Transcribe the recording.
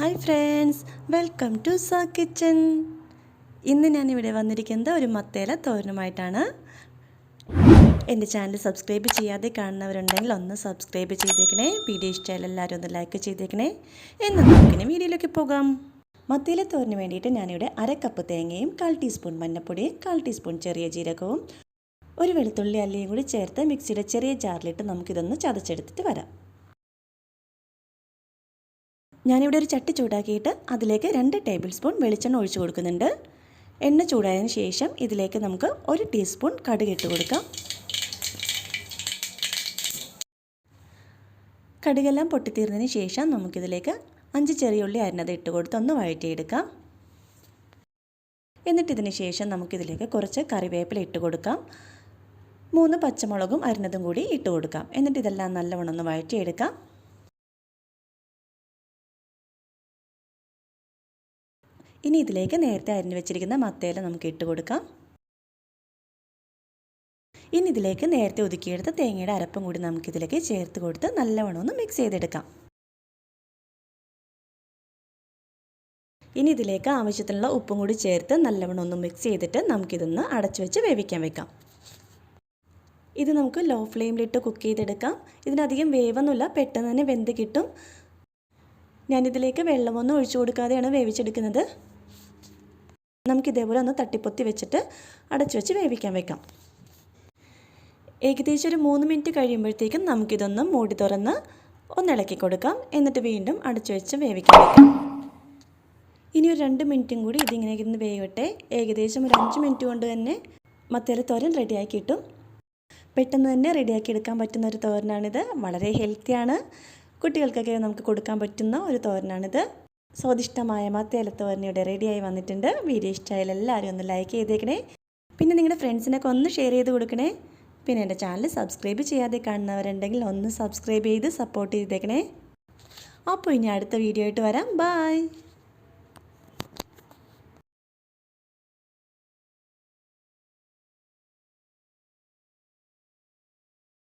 Hi friends welcome to സാ kitchen. ഇന്ന് ഞാനിവിടെ വന്നിരിക്കുന്നത് ഒരു മത്തേല തോരനുമായിട്ടാണ്. എന്റെ ചാനൽ സബ്സ്ക്രൈബ് ചെയ്യാതെ കാണുന്നവരുണ്ടെങ്കിൽ ഒന്ന് സബ്സ്ക്രൈബ് ചെയ്തേക്കണേ വീഡിയോ ഇഷ്ടമായാലും എല്ലാവരും ഒന്ന് ലൈക്ക് ചെയ്തേക്കണേ. എന്ന് നമുക്കിനി വീഡിയോയിലേക്ക് പോകാം. മത്തേല തോരന് വേണ്ടിയിട്ട് ഞാനിവിടെ അര കപ്പ് തേങ്ങയും കാൽ ടീസ്പൂൺ മഞ്ഞൾപ്പൊടിയും കാൽ ടീസ്പൂൺ ചെറിയ ജീരകവും ഒരു വെളുത്തുള്ളി അല്ലിയും കൂടി ചേർത്ത് മിക്സിയുടെ ചെറിയ ജാറിലിട്ട് നമുക്കിതൊന്ന് ചതച്ചെടുത്തിട്ട് വരാം. ഞാനിവിടെ ഒരു ചട്ടി ചൂടാക്കിയിട്ട് അതിലേക്ക് രണ്ട് ടേബിൾ സ്പൂൺ വെളിച്ചെണ്ണ ഒഴിച്ചു കൊടുക്കുന്നുണ്ട്. എണ്ണ ചൂടായതിന് ശേഷം ഇതിലേക്ക് നമുക്ക് ഒരു ടീസ്പൂൺ കടുക് ഇട്ട് കൊടുക്കാം. കടുകെല്ലാം പൊട്ടിത്തീർന്നതിന് ശേഷം നമുക്കിതിലേക്ക് അഞ്ച് ചെറിയ ഉള്ളി അരിഞ്ഞത് ഇട്ട് കൊടുത്ത് ഒന്ന് വഴറ്റിയെടുക്കാം. എന്നിട്ടിതിന് ശേഷം നമുക്കിതിലേക്ക് കുറച്ച് കറിവേപ്പില ഇട്ട് കൊടുക്കാം. മൂന്ന് പച്ചമുളകും അരിഞ്ഞതും കൂടി ഇട്ട് കൊടുക്കാം. എന്നിട്ട് ഇതെല്ലാം നല്ലവണ്ണം ഒന്ന് വഴറ്റിയെടുക്കാം. ഇനി ഇതിലേക്ക് നേരത്തെ അരിഞ്ഞു വെച്ചിരിക്കുന്ന മത്തയില നമുക്ക് ഇട്ട് കൊടുക്കാം. ഇനി ഇതിലേക്ക് നേരത്തെ ഒതുക്കിയെടുത്ത തേങ്ങയുടെ അരപ്പും കൂടി നമുക്കിതിലേക്ക് ചേർത്ത് കൊടുത്ത് നല്ലവണ്ണം ഒന്ന് മിക്സ് ചെയ്തെടുക്കാം. ഇനി ഇതിലേക്ക് ആവശ്യത്തിനുള്ള ഉപ്പും കൂടി ചേർത്ത് നല്ലവണ്ണം ഒന്ന് മിക്സ് ചെയ്തിട്ട് നമുക്കിതൊന്ന് അടച്ചു വെച്ച് വേവിക്കാൻ വെക്കാം. ഇത് നമുക്ക് ലോ ഫ്ലെയിമിലിട്ട് കുക്ക് ചെയ്തെടുക്കാം. ഇതിനധികം വേവൊന്നുമില്ല പെട്ടെന്ന് തന്നെ വെന്ത് കിട്ടും. ഞാനിതിലേക്ക് വെള്ളമൊന്നും ഒഴിച്ചു കൊടുക്കാതെയാണ് വേവിച്ചെടുക്കുന്നത്. നമുക്കിതേപോലെ ഒന്ന് തട്ടിപ്പൊത്തി വെച്ചിട്ട് അടച്ചു വെച്ച് വേവിക്കാൻ വെക്കാം. ഏകദേശം ഒരു മൂന്ന് മിനിറ്റ് കഴിയുമ്പോഴത്തേക്കും നമുക്കിതൊന്ന് മൂടി തുറന്ന് ഒന്ന് ഇളക്കി കൊടുക്കാം. എന്നിട്ട് വീണ്ടും അടച്ചു വെച്ച് വേവിക്കാൻ വെക്കാം. ഇനി ഒരു രണ്ട് മിനിറ്റും കൂടി ഇതിങ്ങനെ ഇരുന്ന് വേവട്ടെ. ഏകദേശം ഒരു അഞ്ച് മിനിറ്റ് കൊണ്ട് തന്നെ മത്തേല തോരൻ റെഡിയാക്കി കിട്ടും പെട്ടെന്ന് തന്നെ റെഡിയാക്കി എടുക്കാൻ പറ്റുന്ന ഒരു തോരനാണിത്. വളരെ ഹെൽത്തിയാണ്. കുട്ടികൾക്കൊക്കെ നമുക്ക് കൊടുക്കാൻ പറ്റുന്ന ഒരു തോരനാണിത്. സ്വാദിഷ്ടമായ മത്തേലത്തോരൻ ഇവിടെ റെഡിയായി വന്നിട്ടുണ്ട്. വീഡിയോ ഇഷ്ടമായാലും എല്ലാവരും ഒന്ന് ലൈക്ക് ചെയ്തേക്കണേ. പിന്നെ നിങ്ങളുടെ ഫ്രണ്ട്സിനൊക്കെ ഒന്ന് ഷെയർ ചെയ്ത് കൊടുക്കണേ. പിന്നെ എന്റെ ചാനൽ സബ്സ്ക്രൈബ് ചെയ്യാതെ കാണുന്നവരുണ്ടെങ്കിൽ ഒന്ന് സബ്സ്ക്രൈബ് ചെയ്ത് സപ്പോർട്ട് ചെയ്തേക്കണേ. അപ്പോൾ ഇനി അടുത്ത വീഡിയോ ആയിട്ട് വരാം. ബായ്